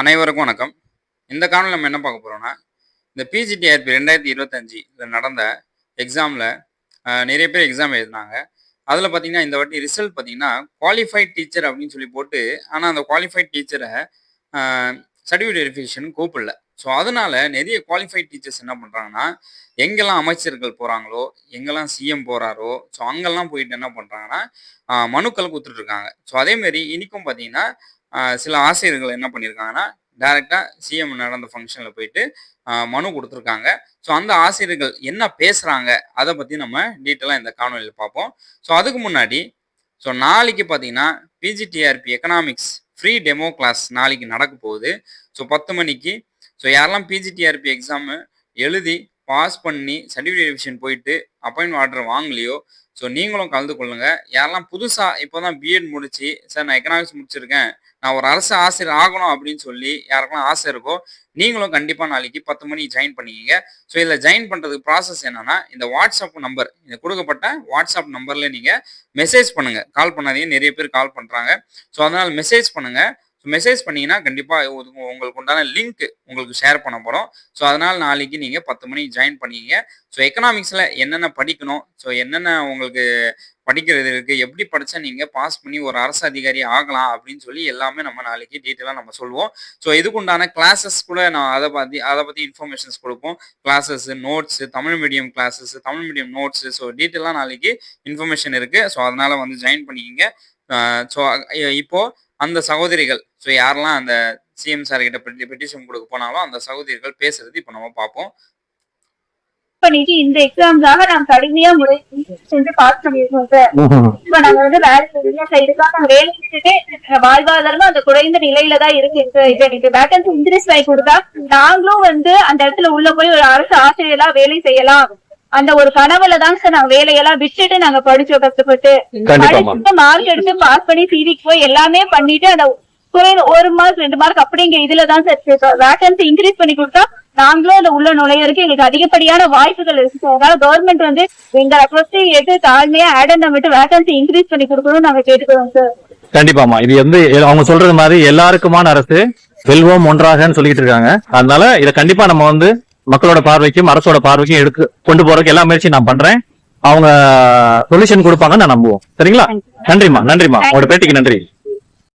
அனைவருக்கும் வணக்கம். இந்த காணொலி நம்ம என்ன பார்க்க போகிறோம்னா இந்த பிஜிடிஆர்பி ரெண்டாயிரத்தி இருபத்தஞ்சில் நடந்த எக்ஸாமில் நிறைய பேர் எக்ஸாம் எழுதினாங்க. அதில் பார்த்தீங்கன்னா இந்த வாட்டி ரிசல்ட் பார்த்தீங்கன்னா குவாலிஃபைட் டீச்சர் அப்படின்னு சொல்லி போட்டு ஆனால் அந்த குவாலிஃபைட் டீச்சரை சர்டிஃபிகேட் வெரிஃபிகேஷன் கூப்பிடல. ஸோ அதனால நிறைய குவாலிஃபைட் டீச்சர்ஸ் என்ன பண்ணுறாங்கன்னா எங்கெல்லாம் அமைச்சர்கள் போகிறாங்களோ எங்கெல்லாம் சிஎம் போகிறாரோ ஸோ அங்கெல்லாம் போயிட்டு என்ன பண்ணுறாங்கன்னா மனுக்கள் கொடுத்துட்ருக்காங்க ஸோ அதேமாரி இன்றைக்கும் பார்த்தீங்கன்னா சில ஆசிரியர்கள் என்ன பண்ணியிருக்காங்கன்னா டைரெக்டாக சிஎம் நடந்த ஃபங்க்ஷனில் போயிட்டு மனு கொடுத்துருக்காங்க. ஸோ அந்த ஆசிரியர்கள் என்ன பேசுகிறாங்க அதை பற்றி நம்ம டீட்டெயிலாக இந்த காணொலியில் பார்ப்போம். ஸோ அதுக்கு முன்னாடி ஸோ நாளைக்கு பார்த்தீங்கன்னா PGTRB economics free demo class நாளைக்கு நடக்க போகுது. ஸோ பத்து மணிக்கு ஸோ யாரெல்லாம் பிஜிடிஆர்பி எக்ஸாமு எழுதி பாஸ் பண்ணி சர்டிஃபிகேட் ரிவிஷன் போயிட்டு அப்பாயின்மெண்ட் ஆர்டர் வாங்கலையோ ஸோ நீங்களும் கலந்து கொள்ளுங்க. யாரெல்லாம் புதுசாக இப்போ தான் பிஎட் முடிச்சு சார் நான் எக்கனாமிக்ஸ் முடிச்சிருக்கேன். நான் ஒரு அரசு ஆசிரியர் ஆகணும் அப்படின்னு சொல்லி யாருக்கெல்லாம் ஆசை இருக்கோ நீங்களும் கண்டிப்பாக நாளைக்கு பத்து மணிக்கு ஜாயின் பண்ணிக்கிங்க. ஸோ இதில் ஜாயின் பண்ணுறதுக்கு ப்ராசஸ் என்னன்னா இந்த வாட்ஸ்அப் நம்பர் இந்த கொடுக்கப்பட்ட வாட்ஸ்அப் நம்பரில் நீங்கள் மெசேஜ் பண்ணுங்கள் கால் பண்ணாதீங்க. நிறைய பேர் கால் பண்ணுறாங்க ஸோ அதனால் மெசேஜ் பண்ணுங்கள் ஸோ மெசேஜ் பண்ணீங்கன்னா கண்டிப்பாக உங்களுக்கு உண்டான லிங்க் உங்களுக்கு ஷேர் பண்ண போகிறோம் ஸோ அதனால் நாளைக்கு நீங்கள் பத்து மணிக்கு ஜாயின் பண்ணிக்கிங்க ஸோ எக்கனாமிக்ஸில் என்னென்ன படிக்கணும்? ஸோ என்னென்ன உங்களுக்கு படிக்கிறது இருக்குது எப்படி படித்தா நீங்கள் பாஸ் பண்ணி ஒரு அரசு அதிகாரி ஆகலாம்? அப்படின்னு சொல்லி எல்லாமே நம்ம நாளைக்கு டீட்டெயிலாக நம்ம சொல்லுவோம் ஸோ இதுக்குண்டான கிளாஸஸ் கூட நான் அதை பற்றி அதை பற்றி இன்ஃபர்மேஷன்ஸ் கொடுப்போம். Classes notes Tamil medium classes Tamil medium notes so டீட்டெயிலாக நாளைக்கு இன்ஃபர்மேஷன் இருக்குது ஸோ அதனால் வந்து ஜாயின் பண்ணிக்கிங்க. ஸோ இப்போது அந்த சகோதரிகள். ஸோ யாரெல்லாம் அந்த சிஎம் சார் கிட்ட பெட்டிஷன் கொடுக்க போனாலும் அந்த சகோதரிகள் பேசுறது இப்போ நம்ம பார்ப்போம். பண்ணிட்டு இந்த எக்ஸாம்ஸாக நாங்க கடுமையா முறை சென்று பாஸ் பண்ணிருக்கோம் சார் இப்ப நாங்க வந்து வேலை இதுக்காக சைடுக்காக நாங்க வேலை செஞ்சுட்டு வாழ்வாதாரமும் அந்த குறைந்த நிலையில தான் இருக்கு. இப்ப எனக்கு வேகன்சி இன்க்ரீஸ் ஆகி கொடுத்தா நாங்களும் வந்து அந்த இடத்துல உள்ள போய் ஒரு அரசு ஆசிரியரா வேலை செய்யலாம். அந்த ஒரு கனவுல தாங்க சார் நாங்க வேலையெல்லாம் விட்டுட்டு நாங்க படிச்சோம் கஷ்டப்பட்டு படிச்சுட்டு மார்க் எடுத்து பாஸ் பண்ணி சிவிக்கு போய் எல்லாமே பண்ணிட்டு அந்த குறைந்த ஒரு மார்க் ரெண்டு மார்க் அப்படிங்க இதுல தான் சார் வேகன்சி இன்க்ரீஸ் பண்ணி கொடுத்தா நாங்களும் அந்த உள்ள நுழையறதுக்கு எங்களுக்கு அதிகப்படியான வாய்ப்புகள் இருக்கு சார். அதனால கவர்மெண்ட் வந்து எங்க ரெக்வஸ்ட் எடுத்து தாழ்மையா ஆடன் விட்டு வேகன்சி இன்க்ரீஸ் பண்ணி கொடுக்கணும்னு நாங்க கேட்டுக்கிறோம் சார். கண்டிப்பாமா இது வந்து அவங்க சொல்றது மாதிரி எல்லாருக்குமான அரசு செல்வம் ஒன்றாகன்னு சொல்லிட்டு இருக்காங்க. அதனால இத கண்டிப்பா நம்ம வந்து மக்களோட பார்வைக்கும் அரசோட பார்வைக்கும் எடுத்து கொண்டு போறதுக்கு எல்லா முயற்சியும் நான் பண்றேன். அவங்க சொல்யூஷன் கொடுப்பாங்கன்னு நான் நம்புவோம். சரிங்களா? நன்றிமா நன்றிமா உங்களோட பேட்டிக்கு நன்றி.